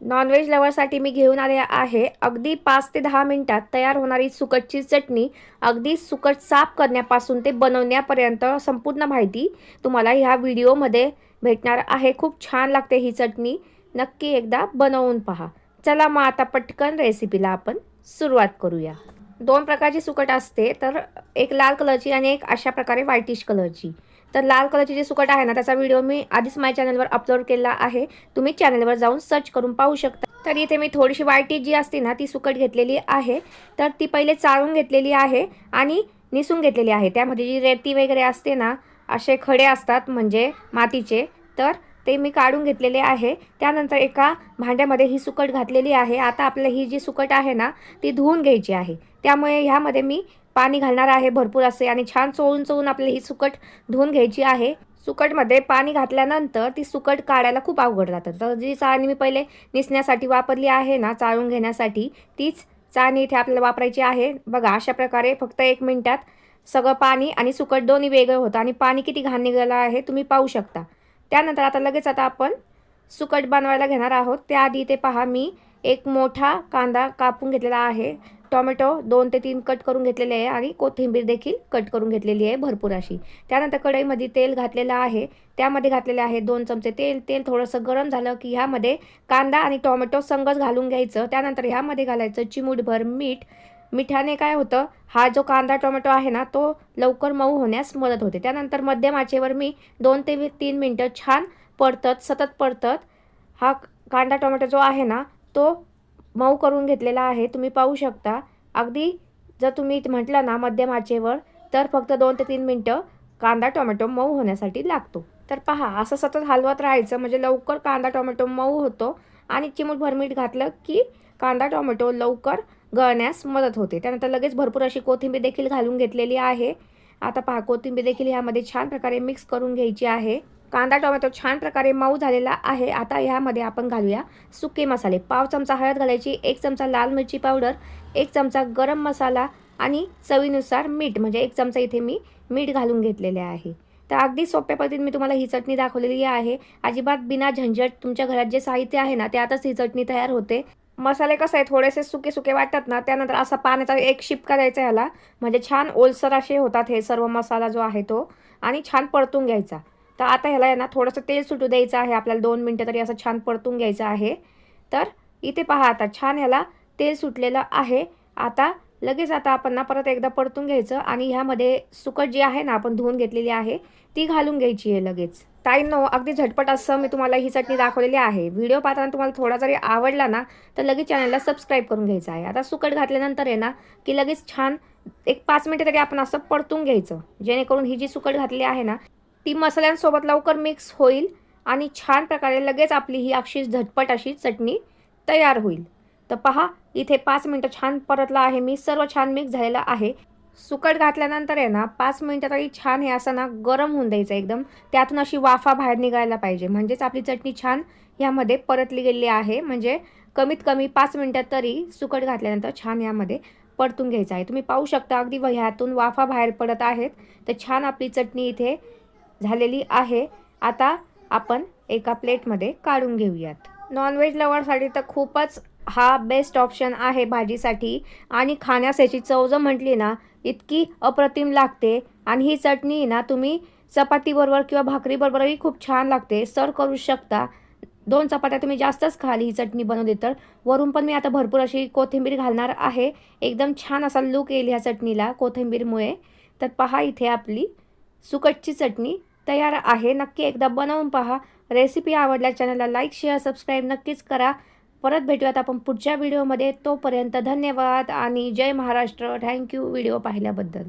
Non veg लवरसाठी मी घेऊन आले आहे. अगदी पाच ते दहा मिनिटात तयार होणारी सुकटची चटणी अगदी सुकट साफ करण्यापासून ते बनवण्यापर्यंत संपूर्ण माहिती तुम्हाला ह्या व्हिडिओमध्ये भेटणार आहे. खूप छान लागते ही चटणी. नक्की एकदा बनवून पहा. चला मग आता पटकन रेसिपीला आपण सुरुवात करूया. दोन प्रकारची सुकट असते तर एक लाल कलरची आणि एक अशा प्रकारे व्हायटिश कलरची. तर लाल कलरची जी सुकट आहे ना त्याचा व्हिडिओ मी आधीच माझ्या चॅनलवर अपलोड केला आहे. तुम्ही चॅनलवर जाऊन सर्च करून पाहू शकता. तर इथे मी थोडीशी वायटी जी असते ना ती सुकट घेतलेली आहे. तर ती पहिले चाळून घेतलेली आहे आणि निसून घेतलेली आहे. त्यामध्ये जी रेती वगैरे असते ना असे खडे असतात म्हणजे मातीचे तर ते मी काढून घेतलेले आहे. त्यानंतर एका भांड्यामध्ये ही सुकट घातलेली आहे. आता आपल्याला ही जी सुकट आहे ना ती धुवून घ्यायची आहे. त्यामुळे ह्यामध्ये मी पाणी घालणार आहे भरपूर असे आणि छान चोळून चोळून आपल्याला ही सुकट धुवून घ्यायची आहे. सुकटमध्ये पाणी घातल्यानंतर ती सुकट काढायला खूप अवघड जातं. तर जी चाळणी मी पहिले निसण्यासाठी वापरली आहे ना चाळून घेण्यासाठी तीच चाळणी इथे आपल्याला वापरायची आहे. बघा अशा प्रकारे फक्त एक मिनटात सगळं पाणी आणि सुकट दोन्ही वेगळं होतं आणि पाणी किती घाण निघालं आहे तुम्ही पाहू शकता. त्यानंतर आता लगेच आता आपण सुकट बनवायला घेणार आहोत. त्याआधी इथे पहा मी एक मोठा कांदा कापून घेतलेला आहे. टोमॅटो दोन ते तीन कट करून घेतलेले आहे आणि कोथिंबीर देखील कट करून घेतलेली आहे भरपूर अशी. त्यानंतर कढईमध्ये तेल घातलेलं आहे. त्यामध्ये घातलेले आहे दोन चमचे तेल. तेल थोडंसं गरम झालं की ह्यामध्ये कांदा आणि टोमॅटो संगच घालून घ्यायचं. त्यानंतर ह्यामध्ये घालायचं चिमूटभर मीठ. मिठाने काय होतं? हा जो कांदा टोमॅटो आहे ना तो लवकर मऊ होण्यास मदत होते. त्यानंतर मध्यम आचेवर मी दोन ते तीन मिनटं छान पडतत सतत पडतत हा कांदा टोमॅटो जो आहे ना तो मऊ करून घेतलेला आहे. तुम्ही पाहू शकता. अगदी जर तुम्ही म्हटलं ना मध्यम आचेवर तर फक्त दोन ते तीन मिनटं कांदा टोमॅटो मऊ होण्यासाठी लागतो. तर पहा असं सतत हलवत राहायचं म्हणजे लवकर कांदा टोमॅटो मऊ होतो आणि चिमूटभर मीठ घातलं की कांदा टोमॅटो लवकर गळण्यास मदत होते. त्यानंतर लगेच भरपूर अशी कोथिंबीर देखील घालून घेतलेली आहे. आता पहा कोथिंबीर देखील ह्यामध्ये छान प्रकारे मिक्स करून घ्यायची आहे. कांदा टोमॅटो छान प्रकारे मऊ झालेला आहे. आता ह्यामध्ये आपण घालूया सुके मसाले. पाव चमचा हळद घालायची एक चमचा लाल मिरची पावडर एक चमचा गरम मसाला आणि चवीनुसार मीठ. म्हणजे एक चमचा इथे मी मीठ घालून घेतलेले आहे. तर अगदी सोप्या पद्धतीने मी तुम्हाला ही चटणी दाखवलेली आहे. अजिबात बिना झंझट तुमच्या घरात जे साहित्य आहे ना त्यातच ही चटणी तयार होते. मसाले कसं आहे थोडेसे सुके सुके वाटतात ना त्यानंतर असा पाण्याचा एक शिपका द्यायचा ह्याला म्हणजे छान ओलसर असे होतात हे सर्व मसाला जो आहे तो. आणि छान परतून घ्यायचा. तर आता ह्याला आहे ना थोडंसं तेल सुटू द्यायचं आहे. आपल्याला दोन मिनटं तरी असं छान परतून घ्यायचं आहे. तर इथे पहा आता छान ह्याला तेल सुटलेलं आहे. आता लगेच आता आपण ना परत एकदा परतून घ्यायचं आणि ह्यामध्ये सुकट जी आहे ना आपण धुवून घेतलेली आहे ती घालून घ्यायची आहे लगेच. ताईंनो अगदी झटपट असं मी तुम्हाला ही चटणी दाखवलेली आहे. व्हिडिओ पाहताना तुम्हाला थोडा जरी आवडला ना तर लगेच चॅनलला सबस्क्राईब करून घ्यायचं आहे. आता सुकट घातल्यानंतर आहे ना की लगेच छान एक पाच मिनटं तरी आपण असं परतून घ्यायचं. जेणेकरून ही जी सुकट घातली आहे ना ती मसाल्यांसोबत लवकर मिक्स होईल आणि छान प्रकारे लगेच आपली ही अशी झटपट अशी चटणी तयार होईल. तर पहा इथे पाच मिनटं छान परतला आहे. मी सर्व छान मिक्स झालेलं आहे. सुकट घातल्यानंतर आहे ना पाच मिनटं तरी छान हे असं ना गरम होऊन द्यायचं एकदम. त्यातून अशी वाफा बाहेर निघायला पाहिजे. म्हणजेच आपली चटणी छान ह्यामध्ये परतली गेलेली आहे. म्हणजे कमीत कमी पाच मिनटात तरी सुकट घातल्यानंतर छान यामध्ये परतून घ्यायचं आहे. तुम्ही पाहू शकता अगदी ह्यातून वाफा बाहेर पडत आहेत. तर छान आपली चटणी इथे झालेली आहे. आता आपण एका प्लेटमध्ये काढून घेऊयात. नॉनव्हेज लवरसाठी तर खूपच हा बेस्ट ऑप्शन आहे भाजीसाठी. आणि खाण्यास याची चव जर म्हटली ना इतकी अप्रतिम लागते. आणि ही चटणी ना तुम्ही चपातीबरोबर किंवा भाकरीबरोबरही खूप छान लागते. सर्व करू शकता. दोन चपात्या तुम्ही जास्तच खाली ही चटणी बनवली तर. वरून पण मी आता भरपूर अशी कोथिंबीर घालणार आहे. एकदम छान असा लुक येईल ह्या चटणीला कोथिंबीरमुळे. तर पहा इथे आपली सुकटची चटणी. तयार आहे. नक्की एकदा बनवून पहा. रेसिपी आवडल्या चॅनलला लाईक शेअर सबस्क्राईब नक्कीच करा. परत भेटूयात आपण पुढच्या व्हिडिओमध्ये तोपर्यंत धन्यवाद आणि जय महाराष्ट्र. थँक्यू व्हिडिओ पाहिल्याबद्दल.